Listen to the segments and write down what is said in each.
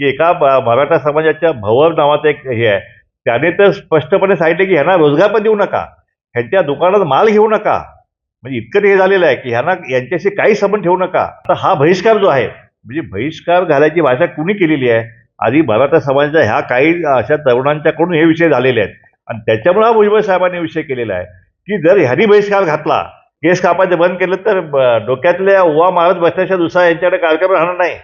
की एका ब- मराठा समाजाच्या भवर नावाचं एक हे आहे. त्याने तर स्पष्टपणे सांगितलं की ह्यांना रोजगार पण देऊ नका. ह्यांच्या दुकानात माल घेऊ नका. म्हणजे इतकं हे झालेलं आहे की ह्यांना यांच्याशी काही संबंध ठेवू नका. आता हा बहिष्कार जो आहे म्हणजे बहिष्कार घालायची भाषा कुणी केलेली आहे? आधी मराठा समाजाच्या ह्या काही अशा तरुणांच्याकडून हे विषय झालेले आहेत. आणि त्याच्यामुळे हा भुजबळ साहेबांनी विषय केलेला आहे. की जर ह्यांनी बहिष्कार घातला केस कापायचं बंद केलं तर डोक्यातल्या उवा मारत बसल्याच्या दुसरा यांच्याकडे कार्यक्रम राहणार नाही.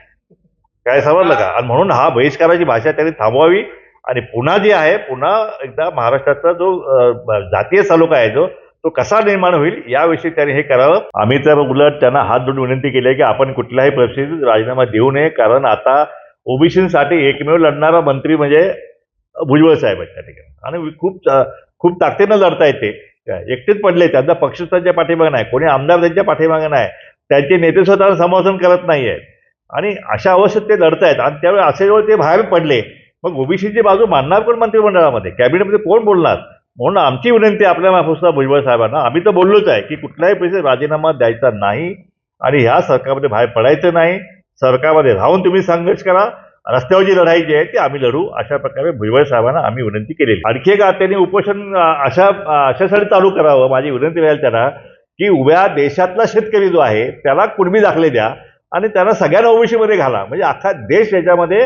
काय समजलं का? आणि म्हणून हा बहिष्काराची भाषा त्यांनी थांबवावी. आणि पुन्हा जी आहे पुन्हा एकदा महाराष्ट्राचा जो जातीय तालुका आहे जो तो कसा निर्माण होईल याविषयी त्यांनी हे करावं. आम्ही तर उलट त्यांना हात जोडून विनंती केली आहे की आपण कुठल्याही परिस्थितीत राजीनामा देऊ नये कारण आता ओबीसीसाठी एकमेव लढणारा मंत्री म्हणजे भुजबळ साहेब आहेत त्या ठिकाणी. आणि खूप खूप ताकदीनं लढता येते एकटेच पडले त्यांचा पक्ष त्यांच्या पाठीमागे नाही. कोणी आमदार त्यांच्या पाठीमागे नाही. त्यांचे नेते स्वतः समर्थन करत नाही आहेत आणि अशा अवस्थेत ते लढतायत. आणि त्यावेळी असे वेळ ते बाहेर पडले. मग ओबीसीची बाजू मानणार कोण मंत्रिमंडळामध्ये? कॅबिनेटमध्ये कोण बोलणार? म्हणून आमची विनंती आपल्या महापुस्ता भुजबळ साहेबांना. आम्ही तर बोललोच आहे की कुठल्याही पैसे राजीनामा द्यायचा नाही आणि ह्या सरकारमध्ये बाहेर पडायचं नाही. सरकारमध्ये राहून तुम्ही संघर्ष करा. रस्त्यावर जी लढाई जी आहे ती आम्ही लढू. अशा प्रकारे भुजबळ साहेबांना आम्ही विनंती केलेली आणखी एक त्यांनी उपोषण अशा अशासाठी चालू करावं. माझी विनंती राहील त्यांना की उभ्या देशातला शेतकरी जो आहे त्याला कुणबी दाखले द्या. आणि त्यांना सगळ्यांना ओबीसीमध्ये घाला. म्हणजे अख्खा देश याच्यामध्ये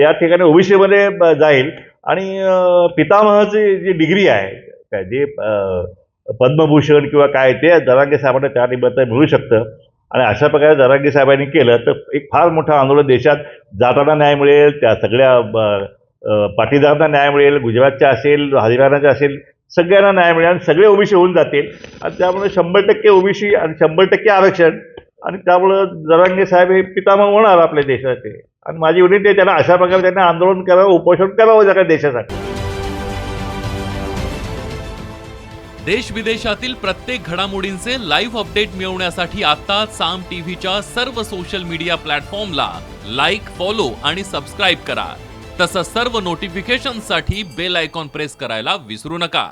या ठिकाणी ओबीसीमध्ये जाईल. आणि पितामहाची जी डिग्री आहे काय जे पद्मभूषण किंवा काय ते जरांगे साहेबांना त्या निमित्त मिळू शकतं. आणि अशा प्रकारे जरांगे साहेबांनी केलं तर एक फार मोठं आंदोलन देशात जाताना न्याय मिळेल त्या सगळ्या पाटीदारांना न्याय मिळेल गुजरातच्या असेल हरियाणाच्या असेल सगळ्यांना न्याय मिळेल आणि सगळे ओबीसी होऊन जातील. आणि त्यामुळे शंभर टक्के ओबीसी आणि शंभर टक्के आरक्षण आणि त्यामुळं जरांगे साहेब हे पितामह होणार आपल्या देशाचे. आणि माझी विनंती आहे त्यांना अशा प्रकारे त्यांना आंदोलन करावं उपोषण करावं सगळ्या देशासाठी. देश विदेशातील प्रत्येक घडामोडींचे लाईव्ह अपडेट मिळवण्यासाठी आता साम टीव्हीच्या सर्व सोशल मीडिया प्लॅटफॉर्मला लाईक फॉलो आणि सबस्क्राईब करा. तसंच सर्व नोटिफिकेशनसाठी बेल आयकॉन प्रेस करायला विसरू नका.